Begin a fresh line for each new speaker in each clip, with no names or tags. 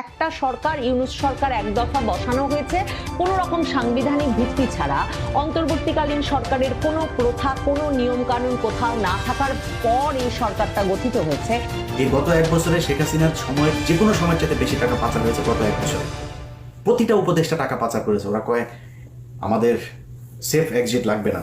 একটা সরকার, ইউনুস সরকার এক দফা বসানো হয়েছে। কোনো রকম সাংবিধানিক ভিত্তি ছাড়া অন্তর্বর্তীকালীন সরকারের কোনো প্রথা, কোনো নিয়ম কানুন কোথাও না থাকার পর এই সরকারটা গঠিত হয়েছে।
এই গত এক বছরে শেখ হাসিনার সময়ের যে কোনো সময়ের চাইতে বেশি টাকা পাচার হয়েছে গত এক বছরে। প্রতিটা উপদেষ্টা টাকা পাচার করেছে। ওরা কয়, আমাদের সেফ এক্সিট লাগবে না।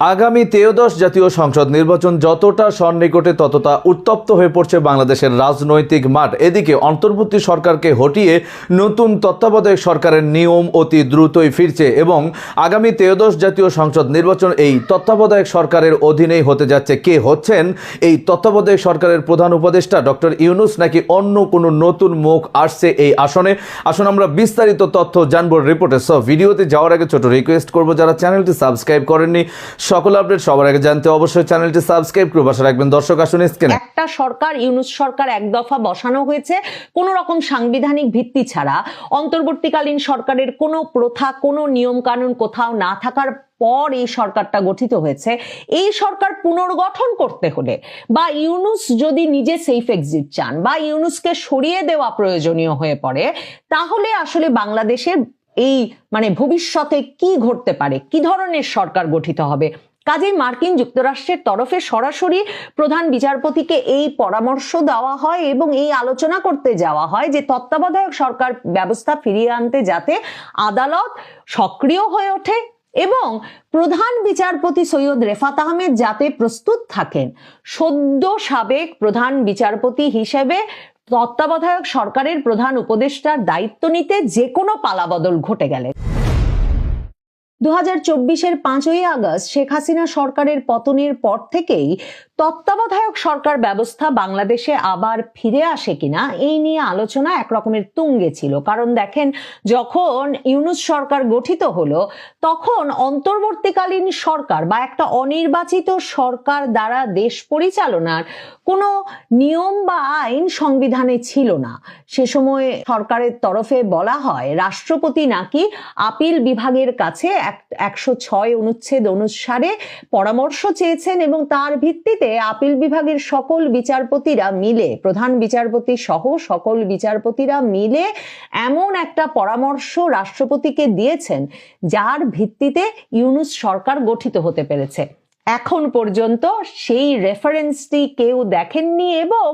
আগামী তেয়োদশ জাতীয় সংসদ নির্বাচন যতটা সন্নিকটে ততটা উত্তপ্ত হয়ে পড়ছে বাংলাদেশের রাজনৈতিক মাঠ। এদিকে অন্তর্বর্তী সরকারকে হটিয়ে নতুন তত্ত্বাবধায়ক সরকারের নিয়ম অতি দ্রুতই ফিরছে এবং আগামী তেয়োদশ জাতীয় সংসদ নির্বাচন এই তত্ত্বাবধায়ক সরকারের অধীনেই হতে যাচ্ছে। কে হচ্ছেন? এই তত্ত্বাবধায়ক সরকারের প্রধান উপদেষ্টা ডক্টর ইউনুস নাকি অন্য কোনো নতুন মুখ আসছে এই আসনে? আসুন আমরা বিস্তারিত তথ্য জানব রিপোর্টে। সব ভিডিওতে যাওয়ার আগে ছোট রিকোয়েস্ট করব, যারা চ্যানেলটি সাবস্ক্রাইব করেননি সকল আপডেট সবার আগে জানতে অবশ্যই চ্যানেলটি সাবস্ক্রাইব করে বাসা রাখবেন। দর্শক, আসুন স্ক্রিনে।
একটা সরকার, ইউনুস সরকার এক দফা বসানো হয়েছে। কোনো রকম সাংবিধানিক ভিত্তি ছাড়া অন্তর্বর্তীকালীন সরকারের কোনো প্রথা, কোনো নিয়ম কানুন কোথাও না থাকার পর এই সরকারটা গঠিত হয়েছে। এই সরকার পুনর্গঠন করতে হলে বা ইউনুস যদি নিজে সেফ এক্সিট চান বা ইউনুসকে সরিয়ে দেওয়া প্রয়োজনীয় হয়ে পড়ে, তাহলে আসলে বাংলাদেশের এই মানে ভবিষ্যতে কি ঘটতে পারে? কি ধরনের সরকার গঠিত হবে? কাজেই মার্কিন যুক্তরাষ্ট্রের তরফে সরাসরি প্রধান বিচারপতিকে এই পরামর্শ দেওয়া হয় এবং এই আলোচনা করতে যাওয়া হয় যে তত্ত্বাবধায়ক সরকার ব্যবস্থা ফিরিয়ে আনতে যাতে আদালত সক্রিয় হয়ে ওঠে এবং প্রধান বিচারপতি সৈয়দ রেফাত আহমেদ যাতে প্রস্তুত থাকেন। সদ্য সাবেক প্রধান বিচারপতি হিসেবে তত্ত্বাবধায়ক সরকারের প্রধান উপদেষ্টার দায়িত্ব নিতে যে কোনো পালাবদল ঘটে গেলে। দু হাজার চব্বিশের পাঁচই আগস্ট শেখ হাসিনা সরকারের পতনের পর থেকেই তত্ত্বাবধায়ক সরকার ব্যবস্থা বাংলাদেশে আবার ফিরে আসে কিনা, এই নিয়ে আলোচনা একরকমের তুঙ্গে ছিল। কারণ দেখেন, যখন ইউনুস সরকার গঠিত হলো, তখন অন্তর্বর্তীকালীন সরকার বা একটা অনির্বাচিত সরকার দ্বারা দেশ পরিচালনার কোনো নিয়ম বা আইন সংবিধানে ছিল না। সে সময় সরকারের তরফে বলা হয়, রাষ্ট্রপতি নাকি আপিল বিভাগের কাছে একশো ছয় অনুচ্ছেদ অনুসারে পরামর্শ চেয়েছেন এবং তার ভিত্তিতে আপিল বিভাগের সকল বিচারপতিরা মিলে, প্রধান বিচারপতি সহ সকল বিচারপতিরা মিলে এমন একটা পরামর্শ রাষ্ট্রপতিকে দিয়েছেন, যার ভিত্তিতে ইউনুস সরকার গঠিত হতে পেরেছে। এখন পর্যন্ত সেই রেফারেন্সটি কেউ দেখেননি এবং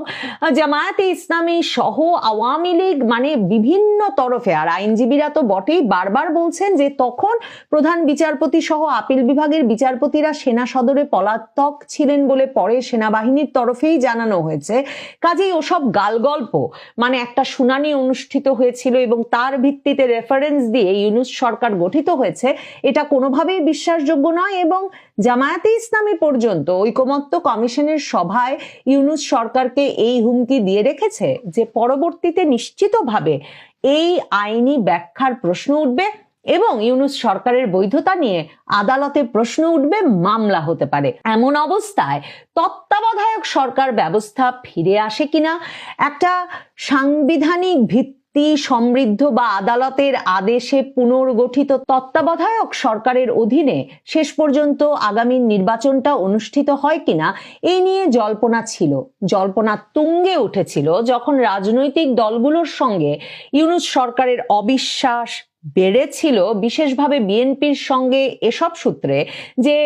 জামায়াতে ইসলামী সহ আওয়ামী লীগ মানে বিভিন্ন তরফে, আর আইনজীবীরা তো বটেই বারবার বলছেন যে তখন প্রধান বিচারপতি সহ আপিল বিভাগের বিচারপতিরা সেনা সদরে পলাতক ছিলেন বলে পরে সেনাবাহিনীর তরফেই জানানো হয়েছে। কাজেই ওসব গালগল্প মানে একটা শুনানি অনুষ্ঠিত হয়েছিল এবং তার ভিত্তিতে রেফারেন্স দিয়ে ইউনুস সরকার গঠিত হয়েছে, এটা কোনোভাবেই বিশ্বাসযোগ্য নয় এবং জামায়াতে ইসলামী পর্যন্ত ঐকমত্য কমিশনের সভায় ইউনুস সরকারকে এই হুমকি দিয়ে রেখেছে যে পরবর্তীতে নিশ্চিতভাবে এই আইনি ব্যাখ্যার প্রশ্ন উঠবে এবং ইউনুস সরকারের বৈধতা নিয়ে আদালতে প্রশ্ন উঠবে, মামলা হতে পারে। এমন অবস্থায় তত্ত্বাবধায়ক সরকার ব্যবস্থা ফিরে আসে কিনা? একটা সাংবিধানিক ভিত্তি ভিত্তি সমৃদ্ধ বা আদালতের আদেশে পুনর্গঠিত তত্ত্বাবধায়ক সরকারের অধীনে শেষ পর্যন্ত আগামী নির্বাচনটা অনুষ্ঠিত হয় কিনা এই নিয়ে জল্পনা ছিল। জল্পনা তুঙ্গে উঠেছিল যখন রাজনৈতিক দলগুলোর সঙ্গে ইউনুস সরকারের অবিশ্বাস বেড়েছিল। বিশেষভাবে বিএনপির সঙ্গে এসব সূত্রে যে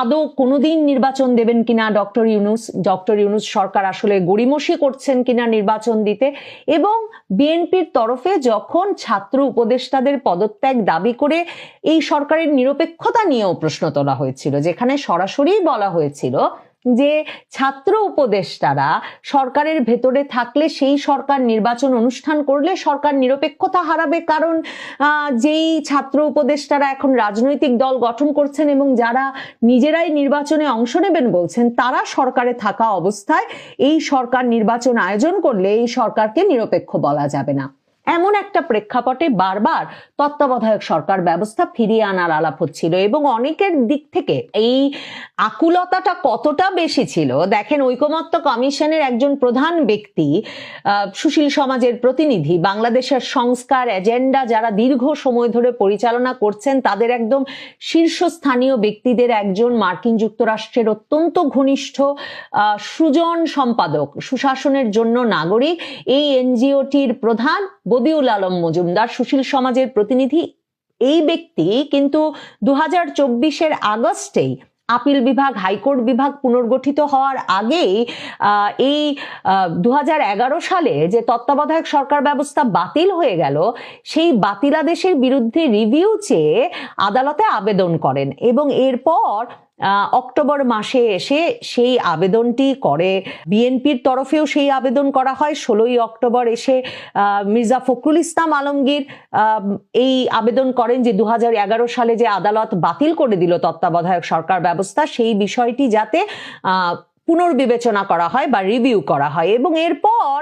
আদৌ কোনোদিন নির্বাচন দেবেন কিনা ডক্টর ইউনুস? ডক্টর ইউনুস সরকার আসলে গড়িমসি করছেন কিনা নির্বাচন দিতে? এবং বিএনপির তরফে যখন ছাত্র উপদেষ্টাদের পদত্যাগ দাবি করে এই সরকারের নিরপেক্ষতা নিয়েও প্রশ্ন তোলা হয়েছিল, যেখানে সরাসরি বলা হয়েছিল যে ছাত্র উপদেষ্টারা সরকারের ভেতরে থাকলে সেই সরকার নির্বাচন অনুষ্ঠান করলে সরকার নিরপেক্ষতা হারাবে। কারণ যেই ছাত্র উপদেষ্টারা এখন রাজনৈতিক দল গঠন করছেন এবং যারা নিজেরাই নির্বাচনে অংশ নেবেন বলছেন, তারা সরকারে থাকা অবস্থায় এই সরকার নির্বাচন আয়োজন করলে এই সরকারকে নিরপেক্ষ বলা যাবে না। এমন একটা প্রেক্ষাপটে বারবার তত্ত্বাবধায়ক সরকার ব্যবস্থা ফিরিয়ে আনার আলাপ হচ্ছিল এবং অনেকের দিক থেকে এই আকুলতাটা কতটা বেশি ছিল? দেখেন, ঐকমত্য কমিশনের একজন প্রধান ব্যক্তি সুশীল সমাজের প্রতিনিধি, বাংলাদেশের সংস্কার এজেন্ডা যারা দীর্ঘ সময় ধরে পরিচালনা করছেন, তাদের একদম শীর্ষস্থানীয় ব্যক্তিদের একজন মার্কিন যুক্তরাষ্ট্রের অত্যন্ত ঘনিষ্ঠ সুজন সম্পাদক, সুশাসনের জন্য নাগরিক। এই এনজিওটির প্রধান বদিউল আলম মজুমদার সুশীল সমাজের প্রতিনিধি। এই ব্যক্তি কিন্তু দু হাজার চব্বিশের আগস্টেই আপিল বিভাগ, হাইকোর্ট বিভাগ পুনর্গঠিত হওয়ার আগেই এই দু হাজার এগারো সালে যে তত্ত্বাবধায়ক সরকার ব্যবস্থা বাতিল হয়ে গেল, সেই বাতিলাদেশের বিরুদ্ধে রিভিউ চেয়ে আদালতে আবেদন করেন এবং এরপর অক্টোবর মাসে এসে সেই আবেদনটি করে। বিএনপির তরফেও সেই আবেদন করা হয়। ষোলোই অক্টোবর এসে মির্জা ফখরুল ইসলাম আলমগীর এই আবেদন করেন যে দু হাজার এগারো সালে যে আদালত বাতিল করে দিল তত্ত্বাবধায়ক সরকার ব্যবস্থা, সেই বিষয়টি যাতে পুনর্বিবেচনা করা হয় বা রিভিউ করা হয়। এবং এরপর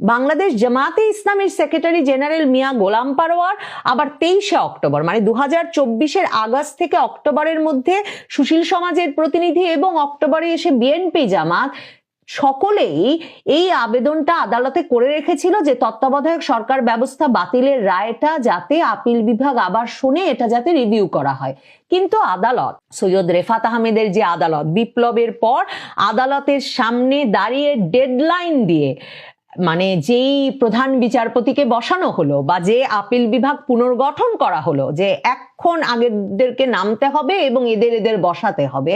বাংলাদেশ জামাতে ইসলামের সেক্রেটারি জেনারেল মিয়া গোলাম পারোয়ার আবার তেইশে অক্টোবর মানে দু হাজার চব্বিশের আগস্ট থেকে অক্টোবরের মধ্যে সুশীল সমাজের প্রতিনিধি এবং অক্টোবরে এসে বিএনপি জামাত সকলেই এই আবেদনটা আদালতে করে রেখেছিল যে তত্ত্বাবধায়ক সরকার ব্যবস্থা বাতিলের রায়টা যাতে আপিল বিভাগ আবার শুনে, এটা যাতে রিভিউ করা হয়। কিন্তু আদালত, সৈয়দ রেফাত আহমেদের যে আদালত, বিপ্লবের পর আদালতের সামনে দাঁড়িয়ে ডেডলাইন দিয়ে মানে যেই প্রধান বিচারপতিকে বসানো হলো বা যে আপিল বিভাগ পুনর্গঠন করা হলো, যে এখন আগেরদেরকে নামতে হবে এবং এদের এদের বসাতে হবে,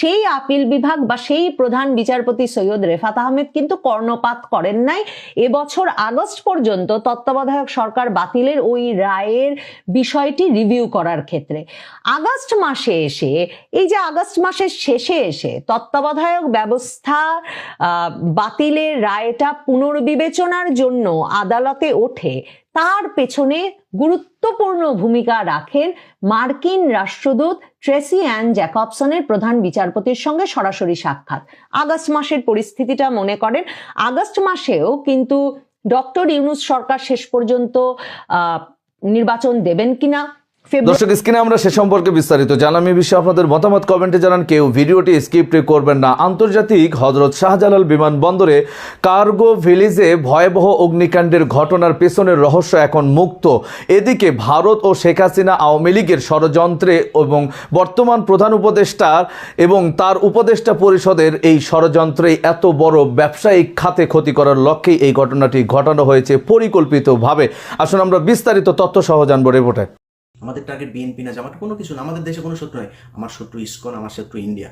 সেই আপিল বিভাগ বা সেই প্রধান বিচারপতি সৈয়দ রেফাত আহমেদ কিন্তু কর্ণপাত করেন নাই। এবছর আগস্ট পর্যন্ত তত্ত্বাবধায়ক সরকার বাতিলের ওই রায়ের বিষয়টি রিভিউ করার ক্ষেত্রে। আগস্ট মাসে এসে, এই যে আগস্ট মাসের শেষে এসে তত্ত্বাবধায়ক ব্যবস্থা বাতিলের রায়টা পুনর্বিবেচনার জন্য আদালতে ওঠে। তার পেছনে গুরুত্বপূর্ণ ভূমিকা রাখেন মার্কিন রাষ্ট্রদূত ট্রেসি অ্যান জ্যাকবসনের প্রধান বিচারপতির সঙ্গে সরাসরি সাক্ষাৎ। আগস্ট মাসের পরিস্থিতিটা মনে করেন। আগস্ট মাসেও কিন্তু ডক্টর ইউনুস সরকার শেষ পর্যন্ত নির্বাচন দেবেন কিনা
দর্শক, স্ক্রিনে আমরা সে সম্পর্কে বিস্তারিত জানাম বিষয়ে আপনাদের মতামত কমেন্টে জানান। কেউ ভিডিওটি স্কিপ করবেন না। আন্তর্জাতিক হজরত শাহজালাল বিমানবন্দরে কার্গো ভিলিজে ভয়াবহ অগ্নিকাণ্ডের ঘটনার পেছনের রহস্য এখন মুক্ত। এদিকে ভারত ও শেখ হাসিনা আওয়ামী লীগের ষড়যন্ত্রে এবং বর্তমান প্রধান উপদেষ্টার এবং তার উপদেষ্টা পরিষদের এই ষড়যন্ত্রে এত বড় ব্যবসায়িক খাতে ক্ষতি করার লক্ষ্যেই এই ঘটনাটি ঘটানো হয়েছে পরিকল্পিতভাবে। আসুন আমরা বিস্তারিত তথ্য সহ জানব রিপোর্টে।
আমাদের টার্গেট বিএনপি না জামাত কোনো কিছু না, আমাদের দেশে কোনো শত্রু নয় আমার শত্রু ইসকন, আমার শত্রু ইন্ডিয়া।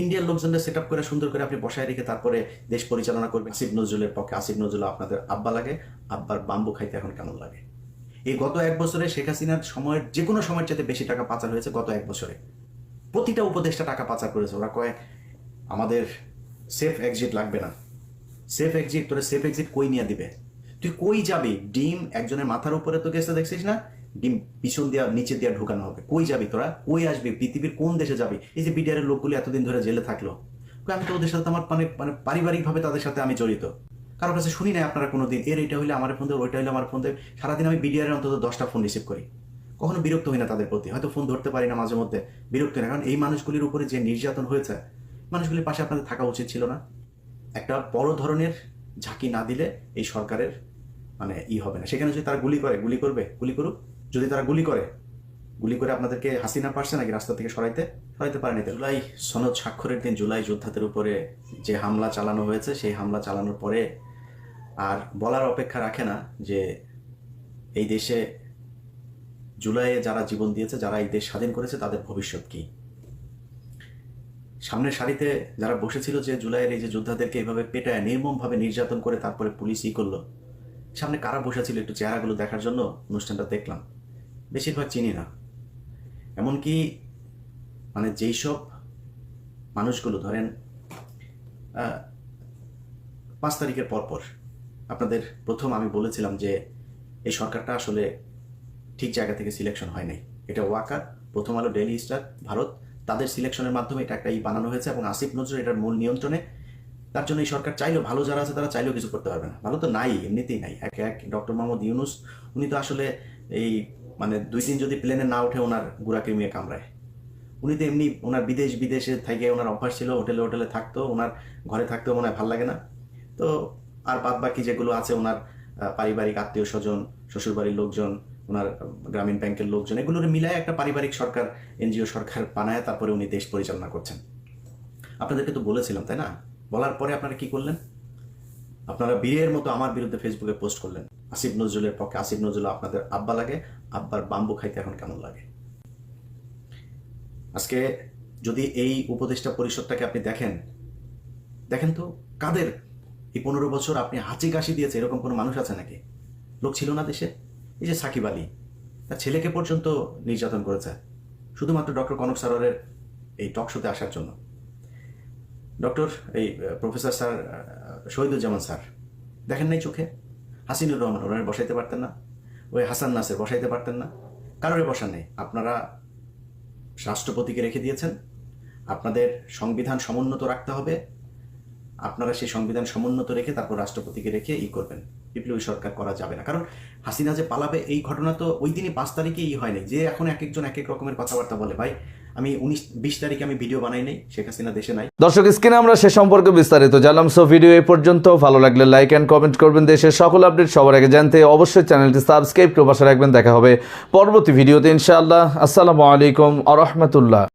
ইন্ডিয়ার লোকজনদের সেট আপ করে সুন্দর করে আপনি বসায় রেখে তারপরে দেশ পরিচালনা করবেন। আসিফ নজরুলের পক্ষে আসিফ নজরুল আপনাদের আব্বা লাগে, আব্বার বাম্বু খাইতে এখন কেমন লাগে? এই গত এক বছরে শেখ হাসিনার সময়ের যে কোনো সময়ের চাইতে বেশি টাকা পাচার হয়েছে গত এক বছরে। প্রতিটা উপদেশটা টাকা পাচার করেছে। ওরা কয়, আমাদের সেফ এক্সিট লাগবে না। সেফ এক্সিট তোরা সেফ এক্সিট কই নিয়ে দিবে? তুই কই যাবি? ডিম একজনের মাথার উপরে তো গেছে, দেখছিস না? ডিম পিছন দিয়া, নিচে দিয়া ঢুকানো হবে। কই যাবি তোরা? কই আসবি? পৃথিবীর কোন দেশে যাবি? এই যে বিডিআরের লোকগুলি এতদিন ধরে জেলে থাকল। আমি তো ওদের সাথে আমার মানে মানে পারিবারিকভাবে তাদের সাথে আমি জড়িত। কারোর কাছে শুনি নাই আপনারা কোনো দিন এর এটা হইলে আমার ফোন দেবে ওইটা হইলে আমার ফোন দেবে সারাদিন আমি বিডিআরের অন্তত দশটা ফোন রিসিভ করি। কখনো বিরক্ত হই না তাদের প্রতি। হয়তো ফোন ধরতে পারি না মাঝে মধ্যে, বিরক্ত না। কারণ এই মানুষগুলির উপরে যে নির্যাতন হয়েছে, মানুষগুলির পাশে আপনাদের থাকা উচিত ছিল না। একটা বড় ধরনের ঝাঁকি না দিলে এই সরকারের মানে ই হবে না। সেখানে যদি তারা গুলি করে, গুলি করবে? গুলি করুক? যদি তারা গুলি করে গুলি করে আপনাদেরকে হাসিনা পারছে নাকি রাস্তা থেকে সরাইতে? সরাইতে পারেনি। জুলাই সনদ স্বাক্ষরের দিন জুলাই যোদ্ধাদের উপরে যে হামলা চালানো হয়েছে, সেই হামলা চালানোর পরে আর বলার অপেক্ষা রাখে না যে এই দেশে জুলাইয়ে যারা জীবন দিয়েছে, যারা এই দেশ স্বাধীন করেছে, তাদের ভবিষ্যৎ কি? সামনের সারিতে যারা বসেছিল যে জুলাইয়ের এই যে যোদ্ধাদেরকে এইভাবে পেটায়, নির্মমভাবে নির্যাতন করে তারপরে পুলিশ ই করল, সামনে কারা বসেছিল একটু চেহারাগুলো দেখার জন্য অনুষ্ঠানটা দেখলাম। বেশিরভাগ চিনি না। এমনকি মানে যেই সব মানুষগুলো ধরেন পাঁচ তারিখের পরপর আপনাদের প্রথম আমি বলেছিলাম যে এই সরকারটা আসলে ঠিক জায়গা থেকে সিলেকশন হয় নাই। এটা ওয়াকার প্রথম আলো ডেলি স্টার ভারত, তাদের সিলেকশনের মাধ্যমে এটা একটা ই বানানো হয়েছে এবং আসিফ নজরুল এটার মূল নিয়ন্ত্রণে। তার জন্য এই সরকার চাইলেও ভালো যারা আছে তারা চাইলেও কিছু করতে পারবে না। ভালো তো নাই, এমনিতেই নাই। এক এক ডক্টর মোহাম্মদ ইউনুস, উনি তো আসলে এই মানে দুই দিন যদি প্লেনে না উঠে ওনার গুড়া কমিয়ে কামড়ায়। উনি তো এমনি ওনার বিদেশ, বিদেশে থেকে ওনার অভ্যাস ছিল হোটেলে হোটেলে থাকতো, ওনার ঘরে থাকতেও মনে হয় ভালো লাগে না। তো আর বাদ বাকি যেগুলো আছে ওনার পারিবারিক আত্মীয় স্বজন শ্বশুরবাড়ির লোকজন, ওনার গ্রামীণ ব্যাংকের লোকজন, এগুলোর মিলায় একটা পারিবারিক সরকার, এনজিও সরকার বানায়, তারপরে উনি দেশ পরিচালনা করছেন। আপনাদেরকে তো বলেছিলাম, তাই না? বলার পরে আপনারা কি করলেন? আপনারা বীরের মতো আমার বিরুদ্ধে ফেসবুকে পোস্ট করলেন। আসিফ নজরুলের পক্ষে আসিফ নজরুল আপনাদের আব্বা লাগে, আব্বার বাম্বু খাইতে এখন কেমন লাগে? আজকে যদি এই উপদেষ্টা পরিষদটাকে আপনি দেখেন দেখেন তো কাদের? এই পনেরো বছর আপনি হাঁচি কাশি দিয়েছে, এরকম কোনো মানুষ আছে নাকি? লোক ছিল না দেশে? এই যে সাকিব আলী, তার ছেলেকে পর্যন্ত নির্যাতন করেছে, শুধুমাত্র ডক্টর কনক সারোয়ারের এই টক শোতে আসার জন্য। ডক্টর এই প্রফেসর স্যার শহীদুজ্জামান স্যার, দেখেন নাই চোখে? হাসিনুর রহমান, ওনারে বসাইতে পারতেন না? ওই হাসান নাসের বসাইতে পারতেন না? কারোরে বসা নেই। আপনারা রাষ্ট্রপতিকে রেখে দিয়েছেন। আপনাদের সংবিধান সমুন্নত রাখতে হবে। আপনারা সেই সংবিধান সমুন্নত রেখে তারপর রাষ্ট্রপতিকে রেখে ই করবেন। বিপ্লবী সরকার করা যাবে না। কারণ হাসিনা যে পালাবে, এই ঘটনা তো ওই দিনই পাঁচ তারিখে ই হয়নি যে এখন এক একজন এক এক রকমের কথাবার্তা বলে, ভাই আমি উনিশ বিশ তারিখে আমি ভিডিও বানাই নাই, শেখ হাসিনা দেশে নাই।
দর্শক, স্ক্রিনে আমরা সে সম্পর্কে বিস্তারিত জানলাম, সো ভিডিও এই পর্যন্ত। ভালো লাগলে লাইক অ্যান্ড কমেন্ট করবেন। দেশের সকল আপডেট সবার আগে জানতে অবশ্যই চ্যানেলটি সাবস্ক্রাইব করে পাশে রাখবেন। দেখা হবে পরবর্তী ভিডিওতে, ইনশাআল্লাহ। আসসালামু আলাইকুম আ রহমতুল্লাহ।